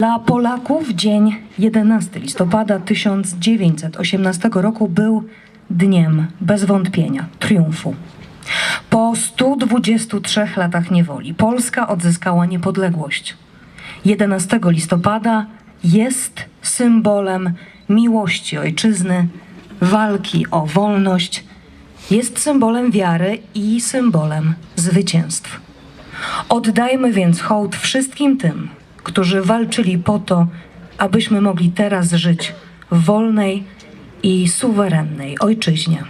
Dla Polaków dzień 11 listopada 1918 roku był dniem bez wątpienia triumfu. Po 123 latach niewoli Polska odzyskała niepodległość. 11 listopada jest symbolem miłości ojczyzny, walki o wolność, jest symbolem wiary i symbolem zwycięstw. Oddajmy więc hołd wszystkim tym, którzy walczyli po to, abyśmy mogli teraz żyć w wolnej i suwerennej ojczyźnie.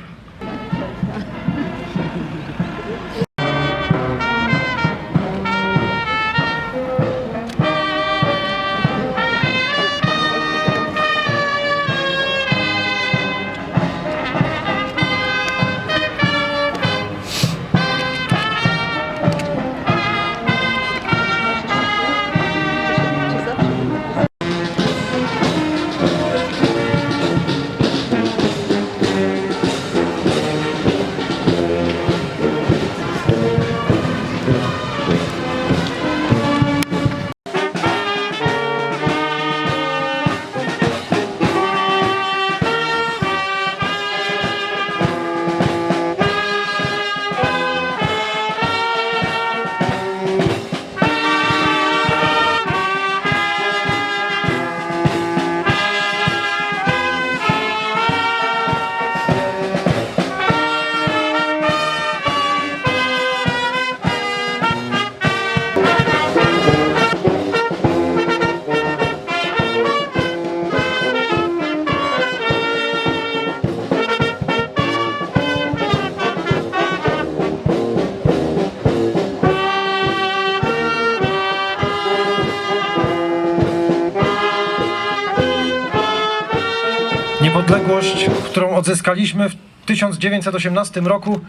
Niepodległość, którą odzyskaliśmy w 1918 roku,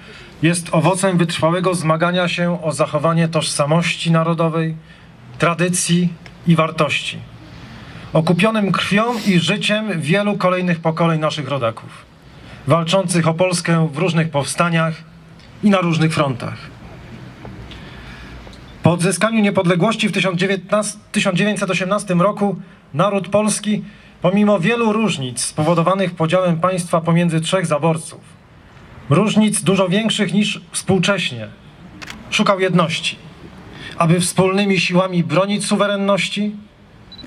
jest owocem wytrwałego zmagania się o zachowanie tożsamości narodowej, tradycji i wartości. Okupionym krwią i życiem wielu kolejnych pokoleń naszych rodaków, walczących o Polskę w różnych powstaniach i na różnych frontach. Po odzyskaniu niepodległości w 1919 1918 roku naród polski, pomimo wielu różnic spowodowanych podziałem państwa pomiędzy trzech zaborców, różnic dużo większych niż współcześnie, szukał jedności, aby wspólnymi siłami bronić suwerenności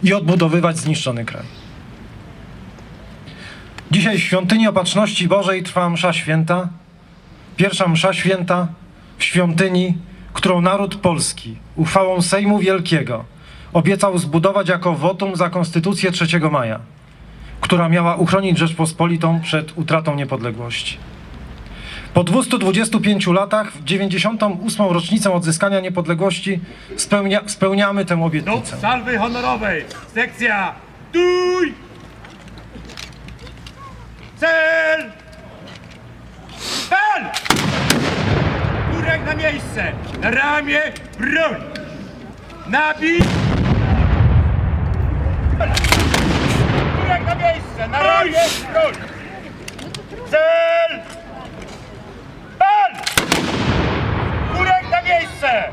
i odbudowywać zniszczony kraj. Dzisiaj w świątyni Opatrzności Bożej trwa msza święta, pierwsza msza święta w świątyni, którą naród polski uchwałą Sejmu Wielkiego obiecał zbudować jako wotum za Konstytucję 3 maja, która miała uchronić Rzeczpospolitą przed utratą niepodległości. Po 225 latach, w 98. rocznicę odzyskania niepodległości, spełnia, spełniamy tę Do obietnicę. salwy honorowej. Sekcja. Tuj. Cel. Cel. Górek na miejsce. Na ramię. Broń. Nabij. Górek na miejsce. Na ramię. Broń. Cel. Cel. Górek na miejsce.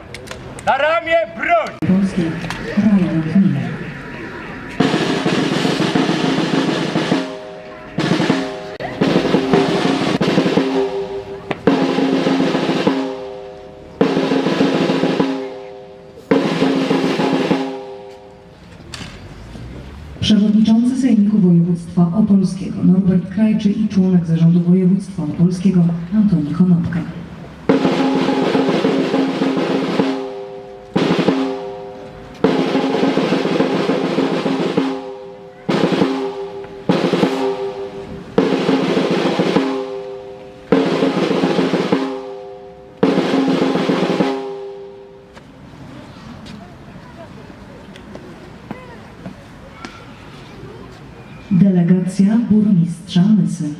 Na ramię. Broń. Przewodniczący Sejmiku Województwa Opolskiego Norbert Krajczy i członek Zarządu Województwa Opolskiego Antoni Konopka. Delegacja burmistrza Mysy.